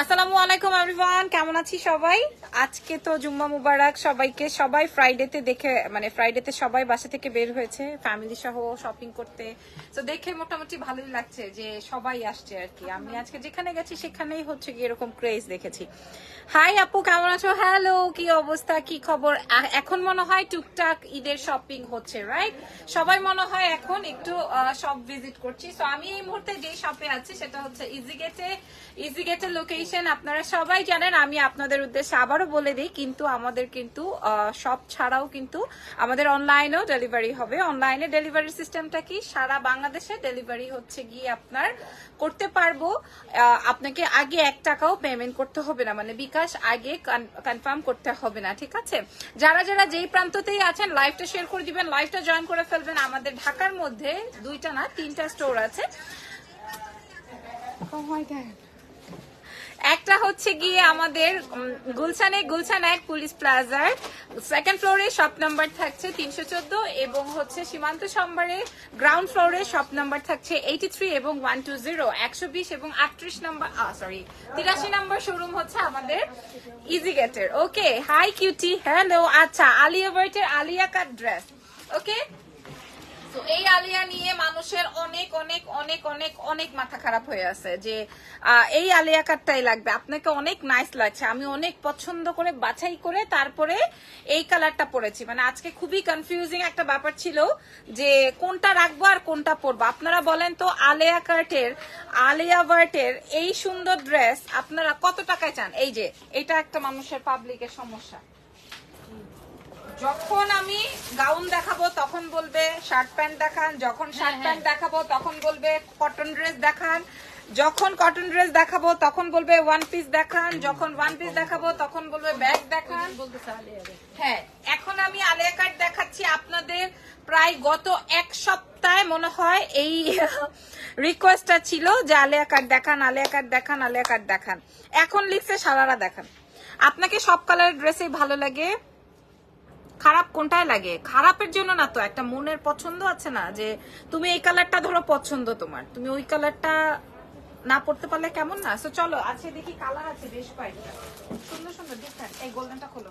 আসসালামু আলাইকুম এভরিওয়ান কেমন আছি সবাই? আজকে তো জুম্মা মুবারক, সবাইকে, সবাই ফ্রাইডেতে দেখে মানে ফ্রাইডেতে সবাই বাসা থেকে বের হয়েছে ফ্যামিলি সহ শপিং করতে। তো দেখে মোটামুটি ভালোই লাগছে যে সবাই আসছে আর কি। আমি আজকে যেখানে গেছি, সেখানেই হচ্ছে কি এরকম ক্রেজ দেখেছি। হাই আপু, কেমন আছো? হ্যালো কি অবস্থা, কি খবর? এখন মনে হয় টুকটাক ঈদের শপিং হচ্ছে রাইট সবাই মনে হয় এখন একটু শপ ভিজিট করছি। তো আমি এই মুহূর্তে যে শপে আছি, সেটা হচ্ছে ইজি গেটে ইজি গেটের লোকেশন আপনারা সবাই জানেন, আমি আপনাদের উদ্দেশ্যে আবারও বলে দিই, কিন্তু আমাদের কিন্তু শপ ছাড়াও কিন্তু আমাদের অনলাইনেও ডেলিভারি হবে। অনলাইনে ডেলিভারি সিস্টেমটা কি? সারা বাংলাদেশে ডেলিভারি হচ্ছে গিয়ে আপনার করতে পারব। আপনাকে আগে এক টাকাও পেমেন্ট করতে হবে না মানে বিকাশ আগে কনফার্ম করতে হবে না, ঠিক আছে? যারা যারা যেই প্রান্ততেই আছেন লাইভটা শেয়ার করে দিবেন লাইভটা জয়েন করে ফেলবেন। আমাদের ঢাকার মধ্যে দুইটা না, তিনটা স্টোর আছে। Oh my God. একটা হচ্ছে গিয়ে আমাদের গুলশানে, গুলশান এক পুলিশ প্লাজার সেকেন্ড ফ্লোরে শপ নাম্বার থাকছে তিনশো চোদ্দ এবং হচ্ছে সীমান্ত সম্বরে গ্রাউন্ড ফ্লোরে শপ নাম্বার থাকছে এইটি থ্রি এবং ওয়ান টু জিরো একশো বিশ এবং আটত্রিশ নাম্বার সরি তিরাশি নাম্বার শোরুম হচ্ছে আমাদের ইজি গেটের ওকে হাই কিউটি হ্যালো আচ্ছা আলিয়া ভার্টের আলিয়া কাট ড্রেস ওকে তো এই আলিয়া নিয়ে মানুষের অনেক অনেক অনেক অনেক অনেক মাথা খারাপ হয়ে আছে যে এই আলিয়া কাটটাই লাগবে। আপনাকে অনেক নাইস লাগছে। আমি অনেক পছন্দ করে বাছাই করে তারপরে এই কালারটা পরেছি। মানে আজকে খুবই কনফিউজিং একটা ব্যাপার ছিল যে, কোনটা রাখব আর কোনটা পরবো। আপনারা বলেন তো আলিয়া কার্টের আলিয়া ভার্টের এই সুন্দর ড্রেস আপনারা কত টাকায় চান? এই যে, এটা একটা মানুষের পাবলিকের সমস্যা। যখন আমি গাউন দেখাবো তখন বলবে শার্ট প্যান্ট দেখান যখন শার্ট প্যান্ট দেখাবো তখন বলবে কটন ড্রেস দেখান যখন কটন ড্রেস দেখাবো তখন বলবে ওয়ান পিস দেখান যখন ওয়ান পিস দেখাবো তখন বলবে ব্যাগ দেখান। হ্যাঁ এখন আমি আলিয়া কার্ড দেখাচ্ছি আপনাদের। প্রায় গত এক সপ্তাহে মনে হয় এই রিকোয়েস্টটা ছিল যে আলিয়া কার্ড দেখান আলিয়া কার্ড দেখান আলিয়া কার্ড দেখান। এখন লিখছে সারারা দেখান। আপনাকে সব কালারের ড্রেসই ভালো লাগে। খারাপ কোনটায় লাগে? খারাপের জন্য না তো, একটা মনের পছন্দ আছে না, যে তুমি এই কালারটা ধরো পছন্দ তোমার। তুমি ওই কালারটা না পড়তে পারলে কেমন না? তো চলো, আছে দেখি কালার আছে, বেশ কয়েকটা। সুন্দর সুন্দর দেখেন এই গোল্ডেনটা খোলো।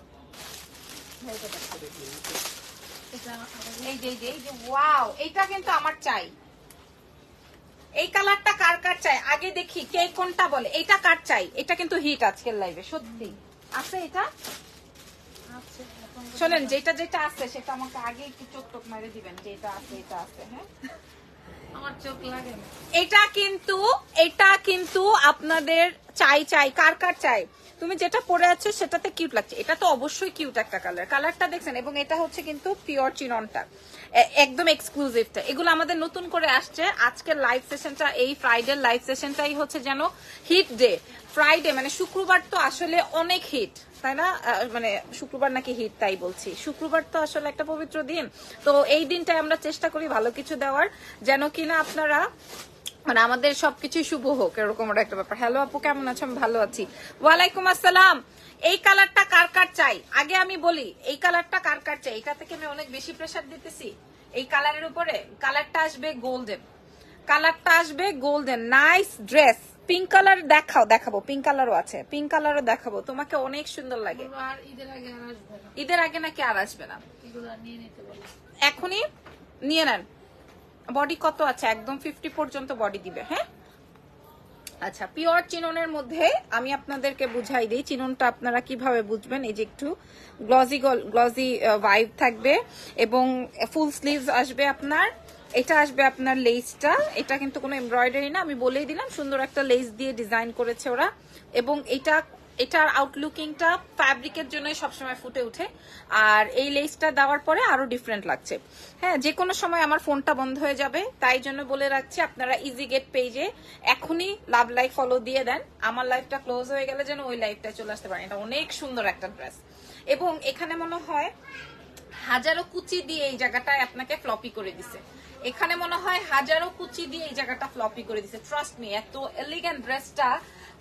এই যে এই যে ওয়াও এটা কিন্তু আমার চাই। এই কালারটা কার কার চাই? আগে দেখি কে কোনটা বলে। এটা কার চাই? এটা কিন্তু হিট আজকের লাইভে সত্যি। আছে এটা? শোনেন যেটা যেটা আছে সেটা আমাকে আগে একটু চোখ টোক মারে দিবেন যেটা আছে এটা আছে হ্যাঁ? আমার চোখ লাগে এটা কিন্তু এটা কিন্তু আপনাদের চাই চাই কার কার চাই? তুমি যেটা পরে আছো সেটাতে কিউট লাগছে। এটা তো অবশ্যই কিউট একটা কালার কালারটা দেখছেন এবং এটা হচ্ছে কিন্তু পিওর চিননটা একদম এক্সক্লুসিভটা এগুলো আমাদের নতুন করে আসছে। আজকের লাইভ সেশনটা এই ফ্রাইডে লাইভ সেশনটাই হচ্ছে যেন হিট ডে ফ্রাইডে মানে শুক্রবার তো আসলে অনেক হিট তাই না মানে শুক্রবার নাকি হিট, তাই বলছি। শুক্রবার তো আসলে একটা পবিত্র দিন। তো এই দিনটায় আমরা চেষ্টা করি ভালো কিছু দেওয়ার। যেন কিনা আপনারা মানে আমাদের সবকিছুই শুভ হোক, এরকম একটা ব্যাপার। হ্যালো আপু, কেমন আছো? আমি ভালো আছি। ওয়ালাইকুম আসসালাম। এই কালারটা কার কার চাই? আগে আমি বলি, এই কালারটা কার কার চাই? এটা থেকে আমি অনেক বেশি প্রেসার দিতেছি। এই কালারের উপরে। কালারটা আসবে গোল্ডেন কালারটা আসবে golden nice dress pink colour দেখাও দেখাবো পিঙ্ক কালারও আছে। পিঙ্ক কালারও দেখাবো তোমাকে অনেক সুন্দর লাগে। আর ঈদের আগে নাকি আর আসবে না? এখনই? নিয়ে নেন। বডি কত আছে? একদম ফিফটি পর্যন্ত বডি দিবে হ্যাঁ? আচ্ছা পিওর চিননের মধ্যে আমি আপনাদেরকে বুঝাই দিই, চিননটা আপনারা কীভাবে বুঝবেন? এই যে একটু গ্লজি গ্লজি ভাইব থাকবে এবং ফুল স্লিভস আসবে আপনার, এটা আসবে আপনার লেসটা এটা কিন্তু কোনো এমব্রয়ডারি না, আমি বলেই দিলাম, সুন্দর একটা লেস দিয়ে ডিজাইন করেছে ওরা। এবং এটা এটার আউটলুকিংটা ফ্যাব্রিকের জন্যই সবসময় ফুটে ওঠে। আর এই লেসটা দেওয়ার পরে আরও ডিফারেন্ট লাগছে। হ্যাঁ যে কোনো সময় আমার ফোনটা বন্ধ হয়ে যাবে, তাই জন্য বলে রাখছি আপনারা ইজি গেট পেজে এখনই লাভ লাইফ ফলো দিয়ে দেন। আমার লাইফটা ক্লোজ হয়ে গেলে যেন ওই লাইফটা চলে আসতে পারে এটা অনেক সুন্দর একটা ড্রেস এবং এখানে মনে হয় হাজারো কুচি দিয়ে এই জায়গাটায় আপনাকে ফ্লপি করে দিছে। এখানে মনে হয় হাজারো কুচি দিয়ে এই জায়গাটা ফ্লপি করে দিছে। ট্রাস্ট মি এত এলিগেন্ট ড্রেসটা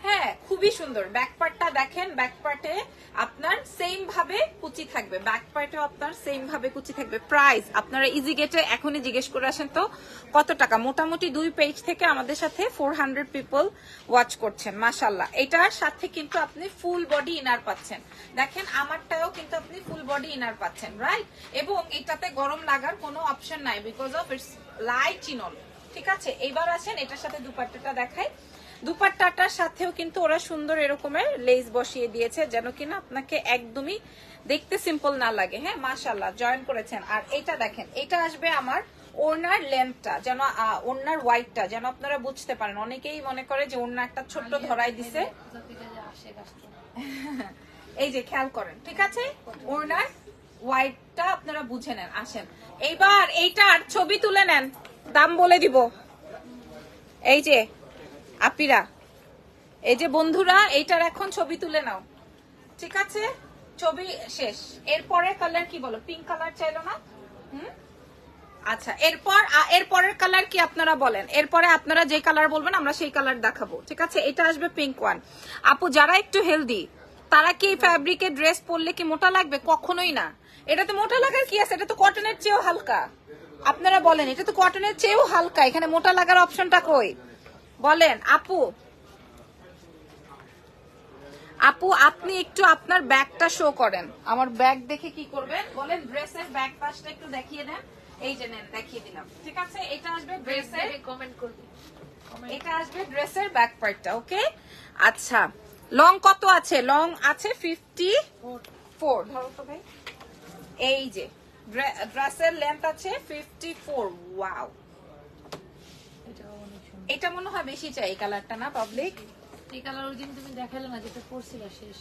হ্যাঁ খুবই সুন্দর। ব্যাক পার্টটা দেখেন ব্যাক পার্টে আপনার সেম ভাবে কুচি থাকবে। ব্যাক পার্টে আপনার সেম ভাবে কুচি থাকবে। প্রাইস আপনারা ইজি গেটে এখনই জিজ্ঞেস করে আসেন তো, কত টাকা? মোটামুটি দুই পেজ থেকে আমাদের সাথে ফোর হান্ড্রেড পিপল ওয়াচ করছেন মাসাল্লাহ এটার সাথে কিন্তু আপনি ফুল বডি ইনার পাচ্ছেন। দেখেন, আমারটাও কিন্তু আপনি ফুল বডি ইনার পাচ্ছেন রাইট এবং এটাতে গরম লাগার কোনো অপশন নাই বিকজ অফ ইটস লাইট চিনল ঠিক আছে? এবার আসেন, এটার সাথে দুপাট্টাটা দেখাই। দুপাট্টাটার সাথেও কিন্তু ওরা সুন্দর এরকমের লেস বসিয়ে দিয়েছে যেন কিনা আপনাকে একদমই দেখতে সিম্পল না লাগে। হ্যাঁ মাশাল্লাহ জয়েন করেছেন। আর এটা দেখেন এটা আসবে আমার ওড়নার লেন্থটা যেন আহ, ওড়নার হোয়াইটটা যেন আপনারা বুঝতে পারেন। অনেকেই মনে করে যে ওড়না একটা ছোট্ট ধরাই দিছে। এই যে খেয়াল করেন ঠিক আছে? ওড়নার হোয়াইটটা আপনারা বুঝে নেন আসেন। এইবার এইটার ছবি তুলে নেন দাম বলে দিব। এই যে আপিরা, এই যে বন্ধুরা, এইটার এখন ছবি তুলে নাও। ঠিক আছে? ছবি শেষ। এরপরে কালার কি বলো? পিঙ্ক কালার চাইলো না? হুম? আচ্ছা এরপর এরপরের কালার কি আপনারা বলেন? এরপরে আপনারা যে কালার বলবেন, আমরা সেই কালার দেখাবো। ঠিক আছে? এটা আসবে পিঙ্ক ওয়ান আপু, যারা একটু হেলদি তারা কি এই ফ্যাব্রিকের ড্রেস পরলে কি মোটা লাগবে? কখনোই না। এটা তো মোটা লাগার কি আছে? এটা তো কটনের চেয়েও হালকা। আপনারা বলেন, এটা তো কটনের চেয়েও হালকা। এখানে মোটা লাগার অপশনটা কই? বলেন আপু। আপু আপনি একটু আপনার ব্যাগটা শো করেন। আমার ব্যাগ দেখে কি করবেন? বলেন ড্রেসের ব্যাগ পাশটা একটু দেখিয়ে দেন। এই যে নেন দেখিয়ে দিলাম। ঠিক আছে? এটা আসবে ড্রেসের কমেন্ট করবি। এটা আসবে ড্রেসের ব্যাক পার্টটা ওকে আচ্ছা লং কত আছে? লং আছে ফিফটি ফোর ধরো তো ভাই। এই যে ড্রেসের লেন্থ আছে ফিফটি ফোর ওয়াও এটা মনে হয় বেশি চাই এই কালারটা না পাবলিক এই কালার ওই দিন তুমি দেখালে না যেটা পরছিল শেষ।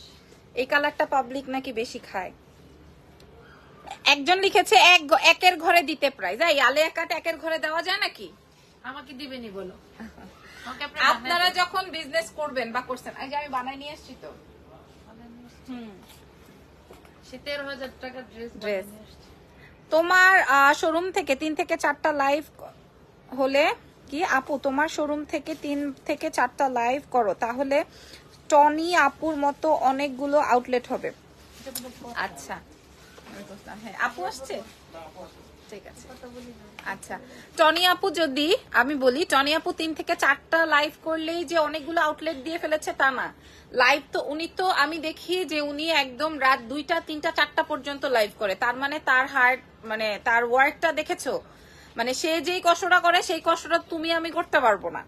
এই কালারটা পাবলিক নাকি বেশি খায়? একজন লিখেছে এক একের ঘরে দিতে প্রাইস এই আলে একাট একের ঘরে দেওয়া যায় নাকি? আমাকে দিবেনি বলো। আপনারা যখন বিজনেস করবেন বা করছেন এই যে আমি বানাই নিয়ে এসেছি তো। হুম। সে তেরো হাজার টাকার ড্রেস Dress। তোমার শোরুম থেকে তিন থেকে চারটা লাইভ হলে কি, আপু, তোমার শোরুম থেকে তিন থেকে চারটা লাইভ করো, তাহলে টনি আপুর মতো অনেকগুলো আউটলেট হবে। আচ্ছা। হ্যাঁ আপু আচ্ছা। টনি আপু যদি, আমি বলি, টনি আপু তিন থেকে চারটা লাইভ করলেই যে অনেকগুলো আউটলেট দিয়ে ফেলেছে তা না। লাইভ তো উনি তো, আমি দেখি যে উনি একদম রাত দুইটা পর্যন্ত লাইভ করে। তার মানে তার হার্ট মানে তার ওয়ার্কটা দেখেছ? মানে সে যেই কষ্টটা করে, সেই কষ্টটা তুমি আমি করতে পারব না।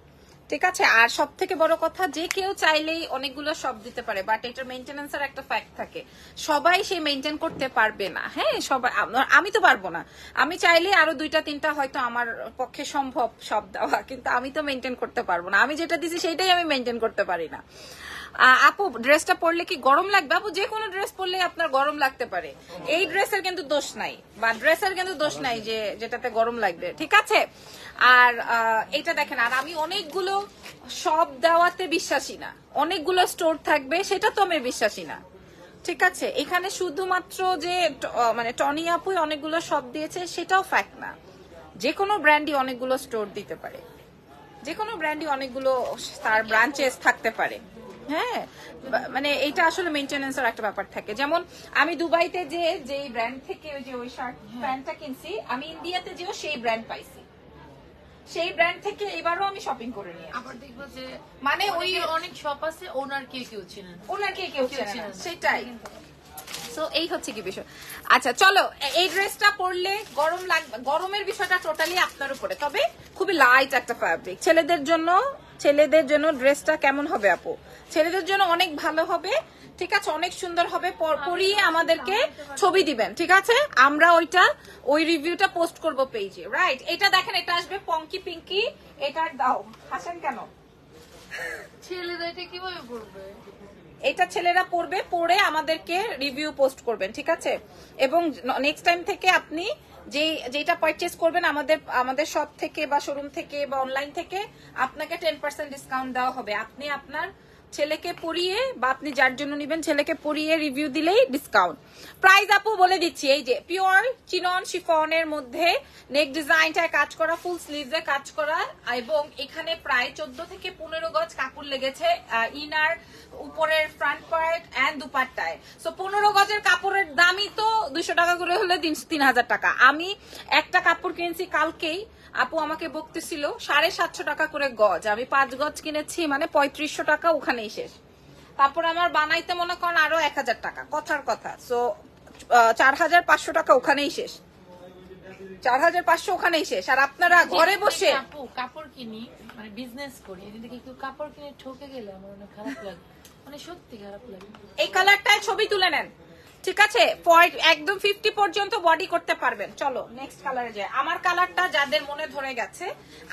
ঠিক আছে? আর সব থেকে বড় কথা, যে কেউ চাইলেই অনেকগুলো সব দিতে পারে বাট এটার মেনটেন্যান্সের একটা ফ্যাক্ট থাকে। সবাই সে মেনটেন করতে পারবে না হ্যাঁ? সবাই, আমি তো পারব না। আমি চাইলে আরও দুইটা, তিনটা হয়তো আমার পক্ষে সম্ভব সব দেওয়া, কিন্তু আমি তো মেনটেন করতে পারব না। আমি যেটা দিছি সেটাই আমি মেনটেন করতে পারি না। আপু ড্রেসটা পরলে কি গরম লাগবে? আপু, যে কোনো ড্রেস পরলে আপনার গরম লাগতে পারে। এই ড্রেসের কিন্তু দোষ নাই। বা ড্রেসের কিন্তু দোষ নাই যে যেটাতে গরম লাগবে, ঠিক আছে? আর এটা দেখেন, আর আমি অনেকগুলো সব দেওয়াতে বিশ্বাসী না। অনেকগুলো স্টোর থাকবে, সেটা তো আমি বিশ্বাসী না। ঠিক আছে? এখানে শুধুমাত্র যে মানে টনি আপুই অনেকগুলো সব দিয়েছে, সেটাও ফ্যাক্ট না। যে কোনো ব্র্যান্ডই অনেকগুলো স্টোর দিতে পারে। যে কোনো ব্র্যান্ডই অনেকগুলো তার ব্রাঞ্চেস থাকতে পারে। হ্যাঁ মানে এটা আসলে মেনটেন্স এর একটা ব্যাপার থাকে। যেমন আমি দুবাইতে যে যে ব্র্যান্ড থেকে ওই যে ওই শার্ট প্যান্টটা কিনছি আমি ইন্ডিয়াতে যেও সেই ব্র্যান্ড পাইছি। সেই ব্র্যান্ড থেকে এবারও আমি শপিং করে নিয়ে আবার দেখব যে মানে ওই অনেক শপ আছে ওনার কেউ কেউ চিনেন ওনাকে কেউ চেনে। চেনে না। সেটাই। সো এই হচ্ছে কি বিষয়। আচ্ছা চলো এই ড্রেসটা পরলে গরম লাগবে গরমের বিষয়টা টোটালি আপনার উপরে। তবে খুবই লাইট একটা ফ্যাব্রিক ছেলেদের জন্য ছেলেদের জন্য ড্রেসটা কেমন হবে আপু? ছেলেদের জন্য অনেক ভালো হবে ঠিক আছে? অনেক সুন্দর হবে। পর- পরিয়ে আমাদেরকে ছবি দিবেন ঠিক আছে? আমরা ওইটা ওই রিভিউটা পোস্ট করব পেজে রাইট এটা দেখেন এটা আসবে পঙ্কি পিঙ্কি এটার দাও। হাসেন কেন? ছেলেরা এটা কীভাবে পড়বে? এটা ছেলেরা পরবে পরে আমাদেরকে রিভিউ পোস্ট করবেন ঠিক আছে? এবং নেক্সট টাইম থেকে আপনি যেটা পারচেস করবেন, আমাদের আমাদের শপ থেকে বা শোরুম থেকে বা অনলাইন থেকে, আপনাকে টেন পার্সেন্ট ডিসকাউন্ট দেওয়া হবে। আপনি আপনার ছেলেকে পরিয়ে বা আপনি যার জন্য নিবেন, ছেলেকে পরিয়ে রিভিউ দিলেই ডিসকাউন্ট প্রাইস আপু বলে দিচ্ছি, এই যে পিওর চিনন শিফনের মধ্যে নেক ডিজাইনটায় কাজ করা ফুল স্লিভসে কাজ করা, এবং এখানে প্রায় চোদ্দ থেকে পনেরো গজ কাপড় লেগেছে ইনার উপরের ফ্রন্ট পার্ট অ্যান্ড দুপাট্টায়। সো পনেরো গজের কাপড়ের দামই তো দুইশো টাকা করে হলে তিন হাজার টাকা। আমি একটা কাপড় কিনেছি কালকেই আপু আমাকে বকতেছিল সাড়ে সাতশো টাকা করে গজ। আমি পাঁচ গজ কিনেছি মানে পঁয়ত্রিশশো টাকা ওখানেই শেষ। তারপর আমার বানাইতে মনে করেন আরও এক হাজার টাকা কথার কথা। সো চার হাজার পাঁচশো টাকা ওখানেই শেষ। চার হাজার পাঁচশো ওখানেই শেষ। আর আপনারা ঘরে বসে আপু কাপড় কিনি মানে বিজনেস করি। থেকে কেউ কাপড় কিনে ঠকে গেলে আমার অনেক খারাপ লাগে। মানে সত্যি খারাপ লাগে। এই কালারটায় ছবি তুলে নেন। ঠিক আছে একদম ফিফটি পর্যন্ত বডি করতে পারবেন। চলো নেক্সট কালারে যাই। আমার কালারটা যাদের মনে ধরে গেছে,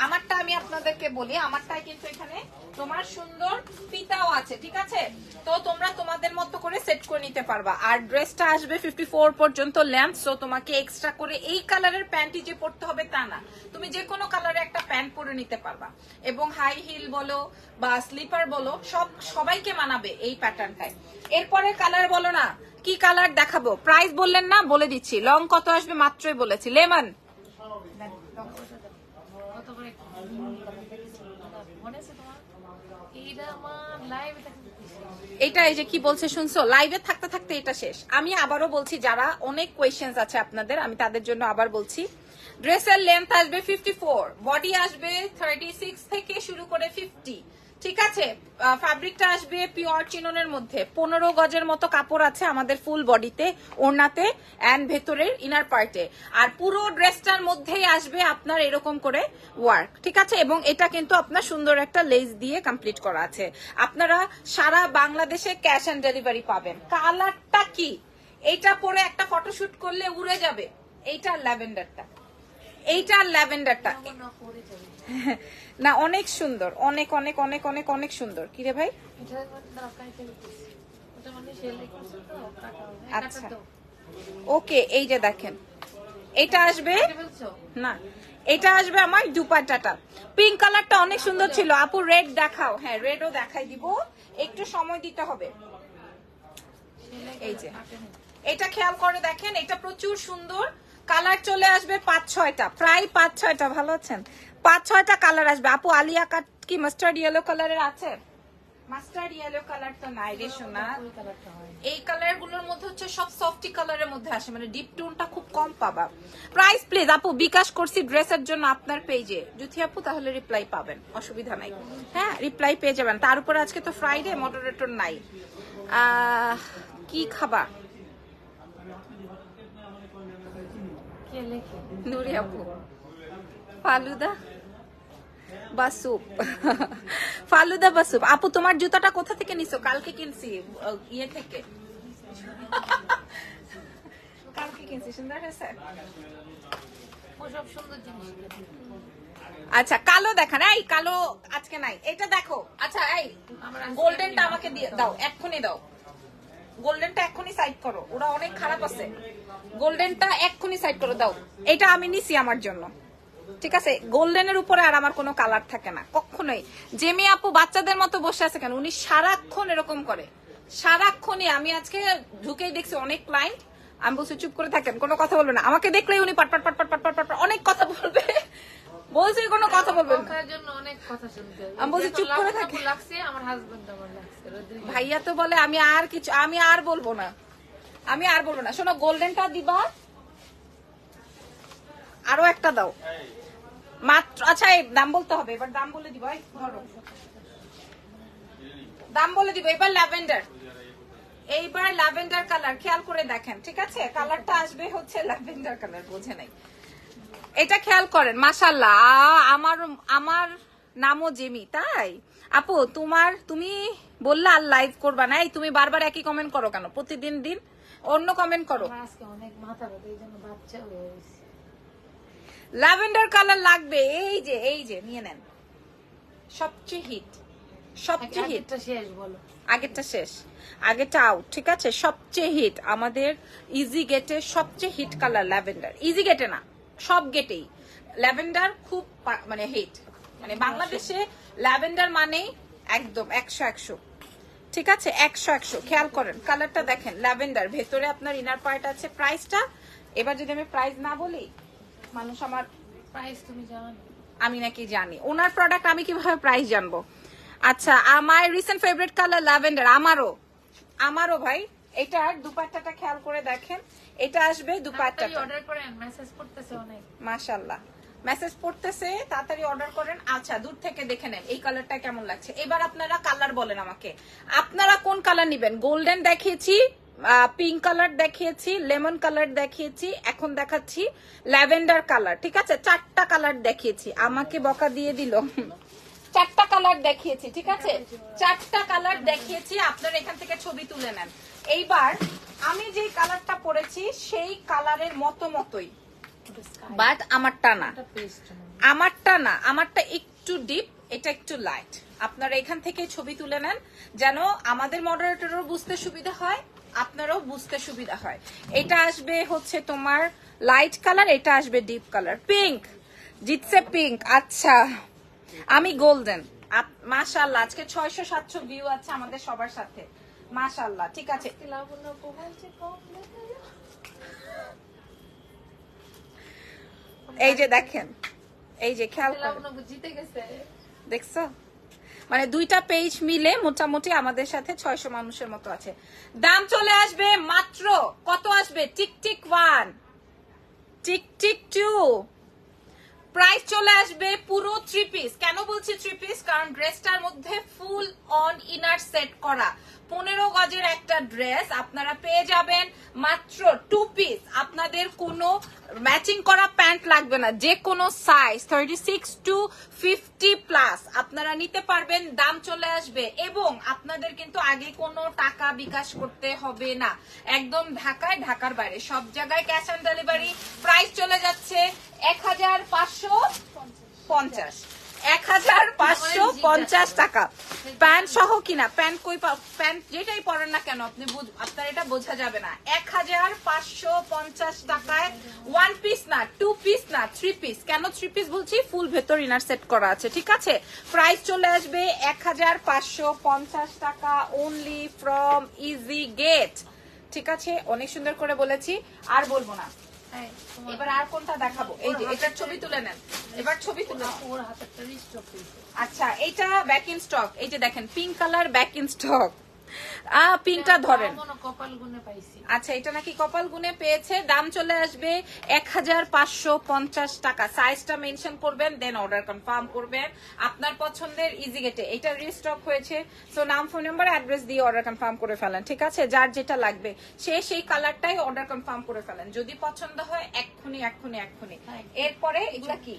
আমারটা আমি আপনাদেরকে বলি আমারটাই কিন্তু এখানে তোমার সুন্দর ফিতাও আছে, ঠিক আছে? তো তোমরা তোমাদের মতো করে সেট করে নিতে পারবা। আর ড্রেসটা আসবে ফিফটি ফোর পর্যন্ত লেন্থ সো তোমাকে এক্সট্রা করে এই কালারের প্যান্টই যে পরতে হবে তা না। তুমি যে কোনো কালারে একটা প্যান্ট পরে নিতে পারবা। এবং হাই হিল বলো বা স্লিপার বলো, সব সবাইকে মানাবে এই প্যাটার্নটায় এরপরে কালার বলো না কি কালার দেখাবো? প্রাইস বললেন না, বলে দিচ্ছি। লং কত আসবে মাত্রই বলেছি। লেমন মনে এটা এই যে কি বলছে, শুনছো? লাইভে থাকতে থাকতে এটা শেষ। আমি আবারও বলছি, যারা অনেক কোয়েশ্চেন্স আছে আপনাদের, আমি তাদের জন্য আবার বলছি। ড্রেসের লেন্থ আসবে ফিফটি বডি আসবে থার্টি থেকে শুরু করে ফিফটি ঠিক আছে ফ্যাব্রিকটা আসবে পিওর চিননের মধ্যে। পনেরো গজের মতো কাপড় আছে আমাদের ফুল বডিতে ওড়নাতে অ্যান্ড ভেতরের ইনার পার্টে আর পুরো ড্রেসটার মধ্যেই আসবে আপনার এরকম করে ওয়ার্ক ঠিক আছে? এবং এটা কিন্তু আপনার সুন্দর একটা লেস দিয়ে কমপ্লিট করা আছে। আপনারা সারা বাংলাদেশে ক্যাশ অন ডেলিভারি পাবেন। কালারটা কি? এইটা পরে একটা ফটোশুট করলে উড়ে যাবে। এইটার ল্যাভেন্ডারটা। এইটার ল্যাভেন্ডারটা। না অনেক সুন্দর। অনেক অনেক অনেক অনেক অনেক সুন্দর। কি রে ভাই? মানে আচ্ছা। ওকে এই যে দেখেন। এটা আসবে না এটা আসবে আমার দুপাট্টাটা। পিঙ্ক কালারটা অনেক সুন্দর ছিল। আপু রেড দেখাও। হ্যাঁ রেডও দেখাই দিব। একটু সময় দিতে হবে। এই যে। এটা খেয়াল করে দেখেন এটা প্রচুর সুন্দর। কালার চলে আসবে পাঁচ ছয়টা। প্রায় পাঁচ ছয়টা। ভালো আছেন? পাঁচ ছয়টা কালার আসবে। আপু আলিয়া কাট কি মাস্টার্ড ইয়েলো কালারের আছে? মাস্টার্ড ইয়েলো কালার তো নাই রে সোনা। এই কালারগুলোর মধ্যে হচ্ছে সব সফটি কালারের মধ্যে আসে। মানে ডিপ টোনটা খুব কম পাবা। প্রাইস প্লিজ আপু বিকাশ করছি ড্রেসের জন্য আপনার পেজে জুথি আপু তাহলে রিপ্লাই পাবেন। অসুবিধা নাই। হ্যাঁ রিপ্লাই পেয়ে যাবেন। তার উপরে আজকে তো ফ্রাইডে মডারেটর নাই। কি খাবা? নুরি আপু। ফালুদা। বা স্যুপ ফালুদা বা স্যুপ আপু তোমার জুতাটা কোথা থেকে নিছো? কালকে কিনছি। ইয়ে থেকে। কালকে কিনছি সুন্দর হয়েছে? ও সুন্দর জিনিস। আচ্ছা কালো দেখান। এই কালো আজকে নাই। এটা দেখো। আচ্ছা এই গোল্ডেনটা আমাকে দিয়ে দাও এক্ষুনি দাও। গোল্ডেনটা এক্ষুনি সাইড করো। ওরা অনেক খারাপ আছে। গোল্ডেনটা এক্ষুনি সাইড করো দাও। এটা আমি নিছি আমার জন্য। ঠিক আছে? গোল্ডেনের উপরে আর আমার কোনো কালার থাকে না। কখনোই। জেমি আপু বাচ্চাদের মতো বসে আছে কেন? উনি সারাক্ষণ এরকম করে। সারাক্ষণই আমি আজকে ঢুকেই দেখছি অনেক ক্লায়েন্ট আমি বলছি চুপ করে থাকেন কোনো কথা বলবে না। আমাকে দেখলেই উনি পাট পাট পাট পাট পাট পাট অনেক কথা বলবে। বলছি কোনো কথা বলবেন আমি বলছি চুপ করে থাকি ভাইয়া তো বলে আমি আর কিছু আমি আর বলব না। আমি আর বলব না। শোনো গোল্ডেনটা দিবা। আরও একটা দাও। মাত্র আচ্ছা দাম বলতে হবে, এবার দাম বলে দিব দাম বলে দিব, এবার ল্যাভেন্ডার। এইবার ল্যাভেন্ডার কালার, খেয়াল করে দেখেন, ঠিক আছে? কালারটা আসবে হচ্ছে ল্যাভেন্ডার কালার, বোঝে নাই। এটা খেয়াল করেন মাসাল্লাহ আমার আমার নামও জেমি, তাই? আপু, তোমার, তুমি বললে আর লাইভ করবা না তুমি বারবার একই কমেন্ট করো কেন? প্রতিদিন দিন অন্য কমেন্ট করো। আজকে অনেক মাথা ব্যথা, এই জন্য বাচ্চা হয়ে ল্যাভেন্ডার কালার লাগবে। এই যে এই যে নিয়ে নেন। সবচেয়ে হিট সবচেয়ে হিট শেষ বলো। আগেরটা শেষ। আগেরটা আউট ঠিক আছে? সবচেয়ে হিট আমাদের ইজি গেটে সবচেয়ে হিট কালার ল্যাভেন্ডার ইজি গেটে না সব গেটেই ল্যাভেন্ডার খুব মানে হিট মানে বাংলাদেশে ল্যাভেন্ডার মানেই একদম একশো একশো। ঠিক আছে? একশো একশো। খেয়াল করেন কালারটা দেখেন। ল্যাভেন্ডার ভেতরে আপনার ইনার পার্ট আছে। প্রাইসটা এবার যদি আমি প্রাইস না বলি মানুষ আমার প্রাইস তুমি জানো আমি নাকি জানি। ওনার প্রোডাক্ট আমি কীভাবে প্রাইস জানব? আচ্ছা আমার রিসেন্ট ফেভারিট কালার ল্যাভেন্ডার আমারও। আমারও ভাই এটার দুপাট্টাটা খেয়াল করে দেখেন। এটা আসবে দুপাট্টাটা। অর্ডার করেন মেসেজ করতেছে অনেক। মাশাল্লাহ মেসেজ পড়তেছে তাড়াতাড়ি অর্ডার করেন। আচ্ছা দূর থেকে দেখে নেন এই কালারটা কেমন লাগছে? এবার আপনারা কালার বলেন আমাকে। আপনারা কোন কালার নিবেন? গোল্ডেন দেখিয়েছি পিঙ্ক কালার দেখিয়েছি লেমন কালার দেখিয়েছি, এখন দেখাচ্ছি ল্যাভেন্ডার কালার ঠিক আছে? চারটা কালার দেখিয়েছি, আমাকে বকা দিয়ে দিল। চারটা কালার দেখিয়েছি, ঠিক আছে? চারটা কালার দেখিয়েছি, আপনারা এখান থেকে ছবি তুলে নেন। এইবার আমি যেই কালারটা পরেছি, সেই কালারের মতো মতোই। বাট আমারটা না। আমারটা না, আমারটা একটু ডিপ এটা একটু লাইট আপনারা এখান থেকে ছবি তুলে নেন, যেন আমাদের মডারেটরও বুঝতে সুবিধা হয় আপনারও বুঝতে সুবিধা হয়। এটা আসবে হচ্ছে তোমার লাইট কালার এটা আসবে ডিপ কালার পিঙ্ক জিতছে পিঙ্ক আচ্ছা আমি গোল্ডেন মাশাল্লাহ আজকে ছয়শো সাতশো ভিউ আছে আমাদের সবার সাথে। মাশাল্লাহ ঠিক আছে। এই যে দেখেন এই যে খেয়াল জিতে গেছে। দেখছ? মানে দুইটা পেজ মিলে মোটামুটি আমাদের সাথে ছয়শো মানুষের মতো আছে। দাম চলে আসবে মাত্র, কত আসবে? Tick tick one, tick tick two. Price চলে আসবে পুরো থ্রি পিস কেন বলছি থ্রি পিস কারণ ড্রেসটার মধ্যে ফুল অন ইনার সেট করা। পনেরো গজের একটা ড্রেস আপনারা পেয়ে যাবেন মাত্র টু পিস আপনাদের কোনো ম্যাচিং করা প্যান্ট লাগবে না, যে কোনো size thirty six to fifty plus আপনারা নিতে পারবেন, দাম চলে আসবে। এবং আপনাদের কিন্তু আগে কোনো টাকা বিকাশ করতে হবে না। একদম ঢাকায়, ঢাকার বাইরে। সব জায়গায় ক্যাশ অন ডেলিভারি প্রাইস চলে যাচ্ছে এক হাজার পাঁচশো পঞ্চাশ। এক হাজার পাঁচশো পঞ্চাশ টাকা। প্যান্ট সহ কিনা, প্যান্ট কই প্যান্ট যেটাই পরেন না কেন, আপনি আপনার এটা বোঝা যাবে না। এক হাজার পাঁচশো পঞ্চাশ টাকায় ওয়ান পিস না টু পিস না থ্রি পিস কেন থ্রি পিস বলছি? ফুল ভেতর ইনার সেট করা আছে, ঠিক আছে? প্রাইস চলে আসবে এক হাজার পাঁচশো পঞ্চাশ টাকা অনলি ফ্রম ইজি গেট ঠিক আছে? অনেক সুন্দর করে বলেছি। আর বলব না। এবার আর কোনটা দেখাবো? এই যে এটার ছবি তুলে নেন। এবার ছবি তুলে। ওর হাতেরটা আচ্ছা এইটা ব্যাক ইন স্টক এই যে দেখেন pink colour back in stock পিঙ্কটা ধরেন। কপাল গুনে পাইছি। আচ্ছা এটা নাকি কপাল গুনে পেয়েছে। দাম চলে আসবে এক হাজার পাঁচশো পঞ্চাশ টাকা। সাইজটা মেনশন করবেন দেন অর্ডার কনফার্ম করবেন। আপনার পছন্দের ইজি গেটে এটা রিস্টক হয়েছে। সো নাম ফোন নাম্বার অ্যাড্রেস দিয়ে অর্ডার কনফার্ম করে ফেলেন ঠিক আছে? যার যেটা লাগবে সে সেই কালারটাই অর্ডার কনফার্ম করে ফেলেন। যদি পছন্দ হয় এক্ষুনি এক্ষুনি এক্ষুনি। এরপরে এগুলা কি?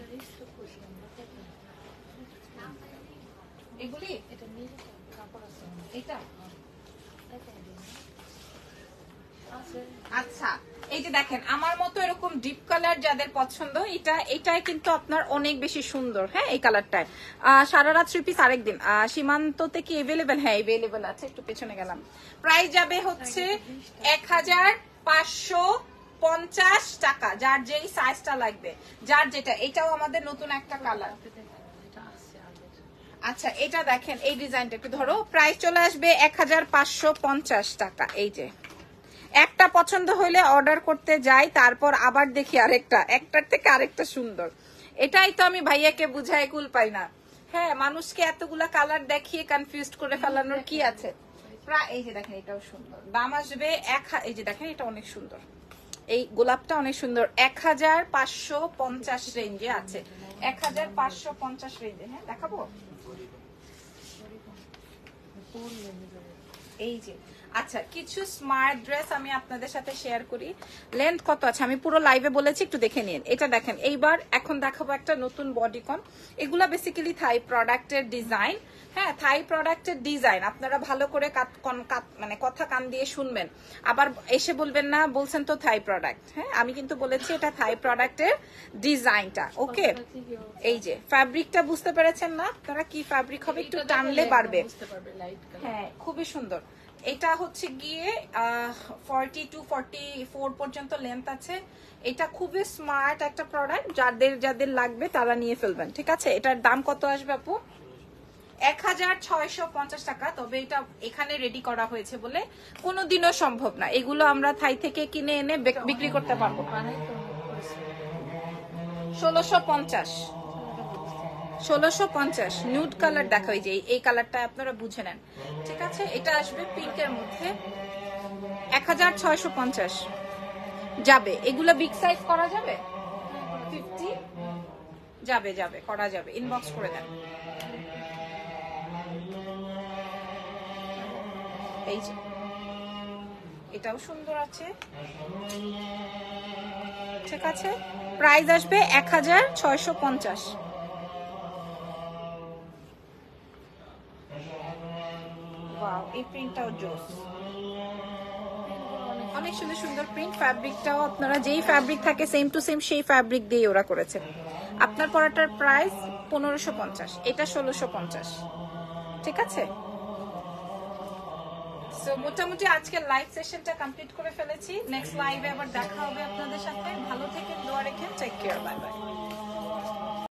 এগুলি? এটা নিয়ে কাপড় আছে এটা আছে আচ্ছা এই যে দেখেন আমার মতো এরকম ডিপ কালার যাদের পছন্দ এটা এটাই কিন্তু আপনার অনেক বেশি সুন্দর হ্যাঁ এই কালারটায় সারা রাত থ্রি পিস আরেকদিন। আহ, সীমান্ততে কি এভেলেবেল হ্যাঁ এভেলেবেল আছে একটু পেছনে গেলাম। প্রাইস যাবে হচ্ছে এক হাজার পাঁচশো পঞ্চাশ টাকা যার যেই সাইজটা লাগবে যার যেটা এটাও আমাদের নতুন একটা কালার আচ্ছা এটা দেখেন এই ডিজাইনটা একটু ধরো। প্রাইস চলে আসবে এক হাজার পাঁচশো পঞ্চাশ টাকা এই যে। একটা পছন্দ হইলে অর্ডার করতে যাই, তারপর আবার দেখি আরেকটা। একটার থেকে আরেকটা সুন্দর। এটাই তো আমি ভাইয়াকে বুঝাই, কুল পাই না। হ্যাঁ মানুষকে এতগুলা কালার দেখিয়ে কনফিউজ করে ফেলানোর কি আছে? প্রায়, এই যে দেখেন, এটাও সুন্দর। দাম আসবে এক এই যে দেখেন, এটা অনেক সুন্দর। এই গোলাপটা অনেক সুন্দর। এক হাজার পাঁচশো পঞ্চাশ রেঞ্জে আছে। এক হাজার পাঁচশো পঞ্চাশ রেঞ্জে হ্যাঁ দেখাবো? এই যে আচ্ছা কিছু স্মার্ট ড্রেস আমি আপনাদের সাথে শেয়ার করি। লেন্থ কত আছে? আমি পুরো লাইভে বলেছি, একটু দেখে নিন। এটা দেখেন, এইবার এখন দেখাবো একটা নতুন বডিকন এগুলা বেসিক্যালি থাই প্রোডাক্টের ডিজাইন হ্যাঁ থাই প্রোডাক্টের ডিজাইন আপনারা ভালো করে মানে কথা কান দিয়ে শুনবেন। আবার এসে বলবেন না বলছেন তো থাই প্রোডাক্ট হ্যাঁ আমি কিন্তু বলেছি এটা থাই প্রোডাক্টের ডিজাইনটা ওকে এই যে ফ্যাব্রিকটা বুঝতে পেরেছেন না? আপনারা কি ফ্যাব্রিক হবে? একটু টানলে পারবে হ্যাঁ খুবই সুন্দর। এটা হচ্ছে গিয়ে ফর্টি টু ফর্টি ফোর পর্যন্ত লেন্থ আছে। এটা খুবই স্মার্ট একটা প্রোডাক্ট যাদের যাদের লাগবে তারা নিয়ে ফেলবেন ঠিক আছে? এটার দাম কত আসবে আপু? এক হাজার ছয়শো পঞ্চাশ টাকা, তবে এটা এখানে রেডি করা হয়েছে বলে কোনোদিনও সম্ভব না। এগুলো আমরা থাই থেকে কিনে এনে বিক্রি করতে পারব। ষোলোশো পঞ্চাশ। ষোলোশো পঞ্চাশ। নিউড কালার দেখা ওই যে, এই কালারটা আপনারা বুঝে নেন। ঠিক আছে? এটা আসবে পিঙ্কের মধ্যে। এক হাজার ছয়শো পঞ্চাশ। যাবে। এগুলো বিগ সাইজ করা যাবে? ফিফটি যাবে যাবে, করা যাবে। ইনবক্স করে দেন। এই যে। এটাও সুন্দর আছে। ঠিক আছে? প্রাইস আসবে এক হাজার ছয়শো পঞ্চাশ। এই প্রিন্টটাও জোস। অনেক সুন্দর সুন্দর প্রিন্ট। ফ্যাব্রিকটাও আপনারা যেই ফ্যাব্রিক থাকে সেম টু সেম সেই ফ্যাব্রিক দিয়ে ওরা করেছে। আপনার পরাটার প্রাইস পনেরোশো পঞ্চাশ, এটা ষোলোশো পঞ্চাশ। ঠিক আছে? সো মোটামুটি আজকে লাইভ সেশনটা কমপ্লিট করে ফেলেছি। নেক্সট লাইভে আবার দেখা হবে আপনাদের সাথে। ভালো থেকে দোয়া রেখে টেক কেয়ার বাই বাই